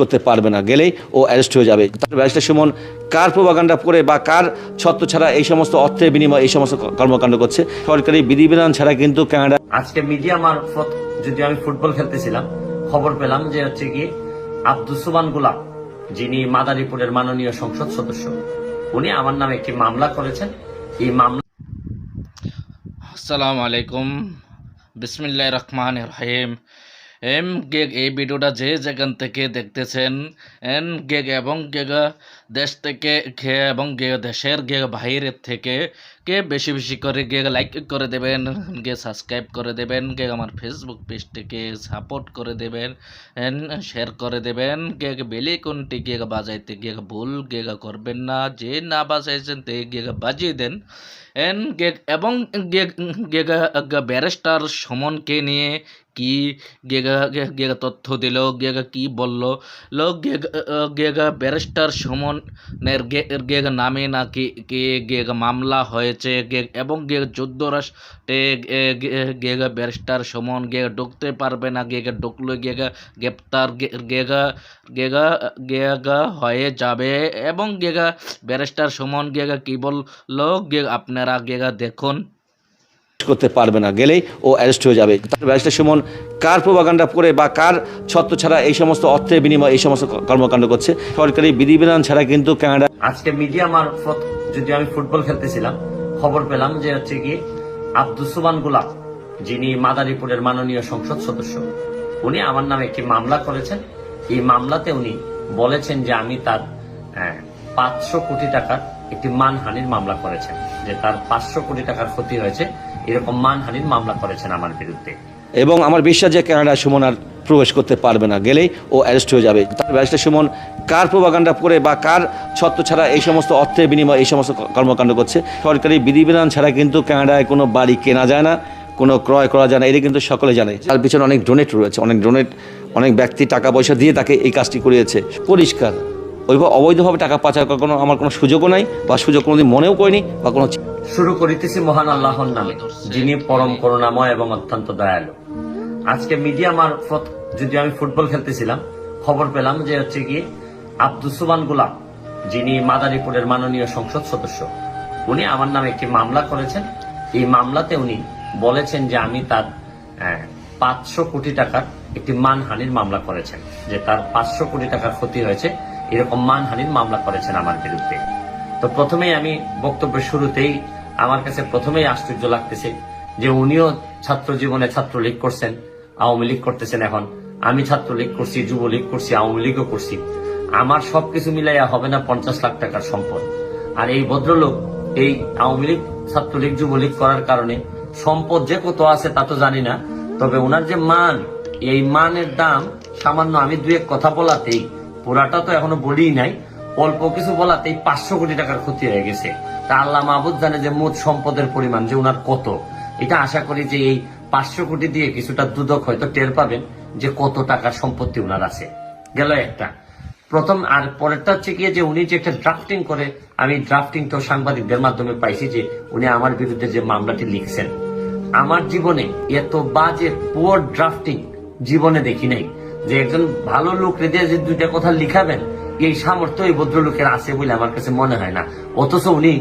করতে পারবে না গেলেই ও অ্যারেস্ট হয়ে যাবে। তার ব্যারিস্টার সুমন কার প্রভাকাণ্ডা করে বা কার ছত্র ছাড়া এই সমস্ত অর্থের বিনিময়ে এই সমস্ত কর্মকাণ্ড করছে? সরকারি বিধিবিধান ছাড়া কিন্তু কানাডা আজকে মিডিয়া মারফত যদি আমি ফুটবল খেলতেছিলাম খবর পেলাম যে হচ্ছে কি আব্দুল সুবান গুলাব যিনি মাদারীপুরের মাননীয় সংসদ সদস্য উনি আমার নামে একটি মামলা করেছেন। এই মামলা আসসালামু আলাইকুম। বিসমিল্লাহ রহমান রহিম। এম গেগ এই ভিডিওটা যে যেখান থেকে দেখতেছেন এন গেগ এবং গেগ দেশ থেকে খে- এবং গেগ দেশের গেগ বাইরের থেকে কে বেশি বেশি করে গেগ লাইক করে দেবেন গে সাবস্ক্রাইব করে দেবেন গে আমার ফেসবুক পেজটিকে সাপোর্ট করে দেবেন, এন শেয়ার করে দেবেন গে বেলি কোনটি গেগ বাজাইতে গেগ ভুল গেগ করবেন না, যে না বাজাইছেন তে গেগ বাজিয়ে দেন, এন গেগ এবং গেগ, গেগা ব্যারিস্টার সমনকে নিয়ে কি গেগা গেগা তথ্য দিল, গেগা কি বলল? লো গেগা ব্যারিস্টার সমনের গেগা নামে নাকি কে গেগা মামলা হয়েছে? এবং গেগ চোদ্দ রাষ্ট্রে গে- গে- গেগা ব্যারিস্টার সমন গেগা ঢুকতে পারবে না। গেগা ঢুকলে গেগা গ্রেপ্তার গেগা গেগা গেগা হয়ে যাবে। এবং গেগা ব্যারিস্টার সমন গেগা কি বলল? গে, আপনারা গেগা দেখুন। করতে পারবে না, গেলেই ও অ্যারেস্ট হয়ে যাবে। তার ব্যারিস্টার সুমন কার প্রভাকাণ্ডা করে বা কার ছত্র ছাড়া এই সমস্ত অর্থের বিনিময়ে এই সমস্ত কর্মকাণ্ড করছে, সরকারি বিধিবিধান ছাড়া কিন্তু কানাডা আজকে মিডিয়া মারফত যদি আমি ফুটবল খেলতেছিলাম, খবর পেলাম যে হচ্ছে কি আব্দুল সুবান গুলাব যিনি মাদারীপুরের মাননীয় সংসদ সদস্য, উনি আমার নামে একটি মামলা করেছেন। এই মামলাতে উনি বলেছেন যে আমি তার পাঁচশো কোটি টাকার একটি মানহানির মামলা করেছেন, যে তার পাঁচশো কোটি টাকার ক্ষতি হয়েছে, এরকম মানহানির মামলা করেছেন আমার বিরুদ্ধে। এবং আমার বিশ্বাস যে কানাডা সুমন আর প্রবেশ করতে পারবে না, গেলেই ও অ্যারেস্ট হয়ে যাবে। তার ব্যারিস্টার সুমন কার প্রভাকাণ্ডা করে বা কার ছত্র ছাড়া এই সমস্ত অর্থের বিনিময়ে এই সমস্ত কর্মকাণ্ড করছে, সরকারি বিধিবিধান ছাড়া কিন্তু কানাডায় কোনো বাড়ি কেনা যায় না, কোনো ক্রয় করা যায় না, এটা কিন্তু সকলে জানে। তার পিছনে অনেক ডোনেট রয়েছে, অনেক ডোনেট অনেক ব্যক্তি টাকা পয়সা দিয়ে তাকে এই কাজটি করিয়েছে। পরিষ্কার। ওইভাবে অবৈধভাবে টাকা পাচার করার কোনো আমার কোনো সুযোগও নাই বা সুযোগ কোনোদিন মনেও করিনি বা কোনো শুরু করিতেছি মহান আল্লাহর নামে, যিনি পরম করুণাময় এবং অত্যন্ত দয়ালু। আজকে মিডিয়া মারফত যদি আমি ফুটবল খেলতেছিলাম, খবর পেলাম যে হচ্ছে কি আব্দুল সুবান গুলাব যিনি মাদারীপুরের মাননীয় সংসদ সদস্য, উনি আমার নামে একটি মামলা করেছেন। এই মামলাতে উনি বলেছেন যে আমি তার পাঁচশো কোটি টাকার একটি মানহানির মামলা করেছেন, যে তার পাঁচশো কোটি টাকার ক্ষতি হয়েছে। এরকম মানহানির মামলা করেছেন আমার বিরুদ্ধে। তো প্রথমেই আমি বক্তব্যের শুরুতেই আমার কাছে প্রথমেই আশ্চর্য লাগতেছে যে উনিও ছাত্র জীবনে ছাত্রলীগ করছেন, আওয়ামী লীগ করতেছেন এখন। আমি ছাত্রলীগ করছি, যুবলীগ করছি, আওয়ামী লীগও করছি। আমার সবকিছু মিলাইয়া হবে না পঞ্চাশ লাখ টাকার সম্পদ। আর এই ভদ্রলোক, এই আওয়ামী লীগ, ছাত্রলীগ, যুবলীগ করার কারণে সম্পদ যে কত আছে তা তো জানি না। তবে ওনার যে মান, এই মানের দাম সামান্য আমি দু এক কথা বলাতেই পুরাটা তো এখনও বলি নাই। অল্প কিছু বলাতেই পাঁচশো কোটি টাকার ক্ষতি হয়ে গেছে। তা আল্লাহ মাহবুদ জানে যে মোট সম্পদের পরিমাণ, যে ওনার কত। এটা আশা করি যে এই পাঁচশো কোটি দিয়ে কিছুটা দুদক হয়তো টের পাবেন যে কত টাকার সম্পত্তি ওনার আছে। গেল একটা। প্রথম আর পরেরটা হচ্ছে গিয়ে যে উনি যে একটা ড্রাফটিং করে, আমি ড্রাফটিং তো সাংবাদিকদের মাধ্যমে পাইছি যে উনি আমার বিরুদ্ধে যে মামলাটি লিখছেন। আমার জীবনে এত বাজে পুয়ার ড্রাফটিং জীবনে দেখি নাই। যে একজন ভালো লোক রেদে যে দুইটা কথা লিখাবেন, এই সামর্থ্য এই ভদ্রলোকের আছে বলে আমার কাছে মনে হয় না। অথচ উনি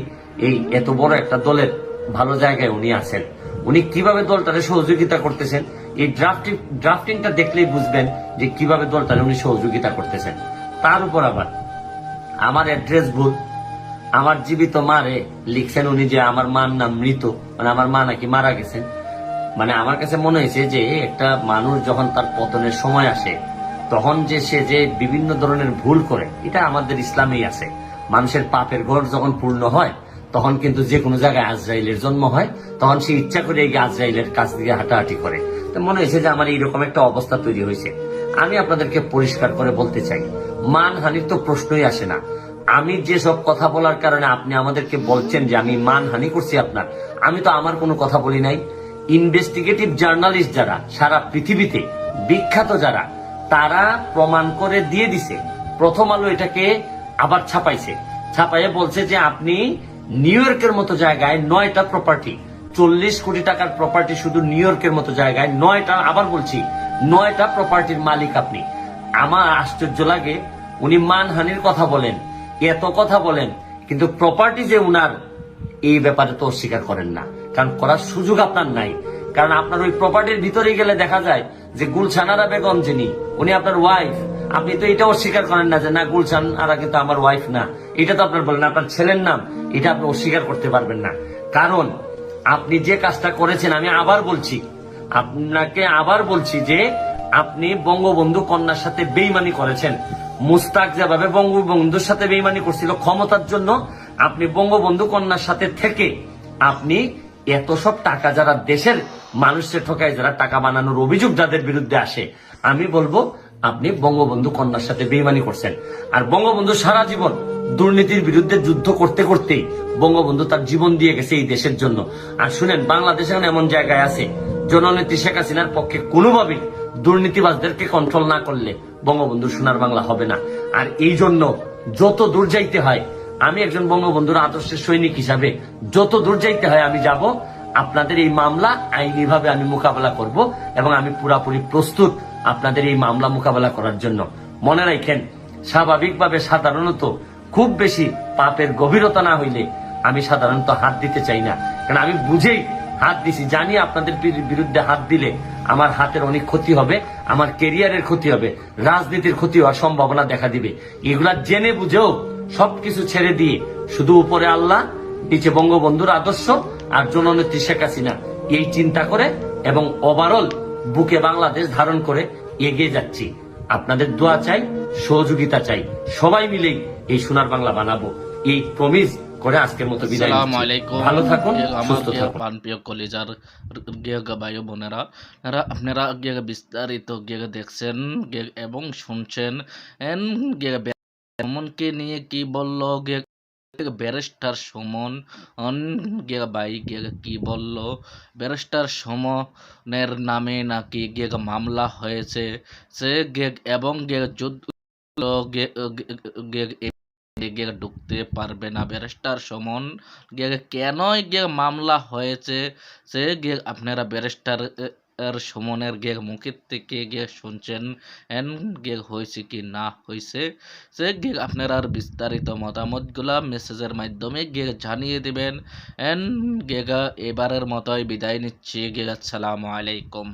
এই এত বড় একটা দলের ভালো জায়গায় উনি আছেন। উনি কীভাবে দলটারে সহযোগিতা করতেছেন, এই ড্রাফটিং, ড্রাফটিংটা দেখলেই বুঝবেন যে কীভাবে দলটারে উনি সহযোগিতা করতেছেন। তার উপর আবার আমার অ্যাড্রেস ভুল। আমার জীবিত মারে লিখছেন উনি যে আমার মার নাম মৃত মানে আমার মা নাকি মারা গেছেন। মানে আমার কাছে মনে হয়েছে যে একটা মানুষ যখন তার পতনের সময় আসে, তখন যে সে যে বিভিন্ন ধরনের ভুল করে, এটা আমাদের ইসলামেই আছে। মানুষের পাপের ঘর যখন পূর্ণ হয়, তখন কিন্তু যে কোনো জায়গায় আজরাইলের জন্ম হয়, তখন সে ইচ্ছা করে এই আজরাইলের কাছ থেকে হাঁটাহাঁটি করে। তো মনে হয়েছে যে আমার এইরকম একটা অবস্থা তৈরি হয়েছে। আমি আপনাদেরকে পরিষ্কার করে বলতে চাই, মানহানির তো প্রশ্নই আসে না। আমি যেসব কথা বলার কারণে আপনি আমাদেরকে বলছেন যে আমি মানহানি করছি আপনার, আমি তো আমার কোনো কথা বলি নাই। ইনভেস্টিগেটিভ জার্নালিস্ট যারা, সারা পৃথিবীতে, বিখ্যাত যারা, তারা প্রমাণ করে দিয়ে দিছে। প্রথম আলো এটাকে আবার ছাপাইছে। ছাপাইয়ে বলছে যে আপনি নিউ ইয়র্কের মতো জায়গায় নয়টা প্রপার্টি চল্লিশ কোটি টাকার প্রপার্টি শুধু নিউ ইয়র্কের মতো জায়গায় নয়টা, আবার বলছি, নয়টা প্রপার্টির মালিক আপনি। আমার আশ্চর্য লাগে, উনি মানহানির কথা বলেন, এত কথা বলেন, কিন্তু প্রপার্টি যে উনার, এই ব্যাপারে তো অস্বীকার করেন না। কারণ করার সুযোগ আপনার নাই। কারণ আপনার ওই প্রপার্টির ভিতরে গেলে দেখা যায় যে গুলশানারা বেগম যিনি, উনি আপনার ওয়াইফ আপনি তো এটা অস্বীকার করেন না যে, না গুলশান আরা কিন্তু আমার ওয়াইফ না। এটা তো আপনার বলেন আপনার ছেলের নাম। এটা আপনি অস্বীকার করতে পারবেন না। কারণ আপনি যে কাজটা করেছেন, আমি আবার বলছি, আপনাকে আবার বলছি যে, আপনি বঙ্গবন্ধু কন্যার সাথে বেইমানি করেছেন। মুস্তাক যেভাবে বঙ্গবন্ধুর সাথে বেইমানি করছিল ক্ষমতার জন্য, আপনি বঙ্গবন্ধু কন্যার সাথে থেকে আপনি এত সব টাকা যারা দেশের মানুষের ঠকায়, যারা টাকা বানানোর অভিযোগ যাদের বিরুদ্ধে আসে, আমি বলব, আপনি বঙ্গবন্ধু কন্যার সাথে বেইমানি করছেন। আর বঙ্গবন্ধু সারা জীবন দুর্নীতির বিরুদ্ধে যুদ্ধ করতে করতেই বঙ্গবন্ধু তার জীবন দিয়ে গেছে এই দেশের জন্য। আর শুনেন, বাংলাদেশ এখন এমন জায়গায় আছে, জননেত্রী শেখ হাসিনার পক্ষে কোনোভাবেই দুর্নীতিবাজদেরকে কন্ট্রোল না করলে বঙ্গবন্ধু সোনার বাংলা হবে না। আর এই জন্য যত দূর যাইতে হয় আমি একজন বঙ্গবন্ধুর আদর্শের সৈনিক হিসাবে যত দূর যাইতে হয় আমি যাব, আপনাদের এই মামলা আইনিভাবে আমি মোকাবেলা করব এবং আমি পুরাপুরি প্রস্তুত আপনাদের এই মামলা মোকাবেলা করার জন্য। মনে রাখেন, স্বাভাবিকভাবে সাধারণত খুব বেশি পাপের গভীরতা না হইলে আমি সাধারণত হাত দিতে চাই না। কারণ আমি বুঝেই হাত দিছি, জানি আপনাদের বিরু- বিরুদ্ধে হাত দিলে আমার হাতের অনেক ক্ষতি হবে, আমার কেরিয়ারের ক্ষতি হবে, রাজনীতির ক্ষতি হওয়ার সম্ভাবনা দেখা দিবে। এগুলা জেনে বুঝেও সবকিছু ছেড়ে দিয়ে শুধু উপরে আল্লাহ নিচে বঙ্গবন্ধুর আদর্শ আর জননেত্রী শেখ হাসিনা। এই চিন্তা করে এবং ওভারঅল বুকে বাংলাদেশ ধারণ করে এগিয়ে যাচ্ছি। আপনাদের দোয়া চাই সহযোগিতা চাই। সবাই মিলেই এই সোনার বাংলা বানাবো। এই প্রমিস করে আজকের মতো বিদায় আসসালামু নিচ্ছি। ভালো থাকুন সুস্থ থাকুন। প্রাণপ্রিয় কলিজার গিয়ে ভাই বোনেরা আপনারা বিস্তারিত দেখছেন এবং শুনছেন এমনকি নিয়ে কি বলল ব্যারিস্টার সুমন ভাই কি বলল? ব্যারিস্টার সুমনের নামে নাকি গিয়ে মামলা হয়েছে? সে গিয়ে এবং গিয়ে যুদ্ধ ঢুকতে পারবে না। ব্যারিস্টার সমন গিয়ে কেনই মামলা হয়েছে? সে গিয়ে আপনারা ব্যারিস্টার এর সমনের গে মুখের থেকে গে শুনছেন, এন গে হয়েছে কি না হয়েছে সে গে আপনার আর বিস্তারিত মতামতগুলা মেসেজের মাধ্যমে গে জানিয়ে দিবেন। এন গেগা এবারের মতোই বিদায় নিচ্ছি। গিয়ে আসসালামু আলাইকুম।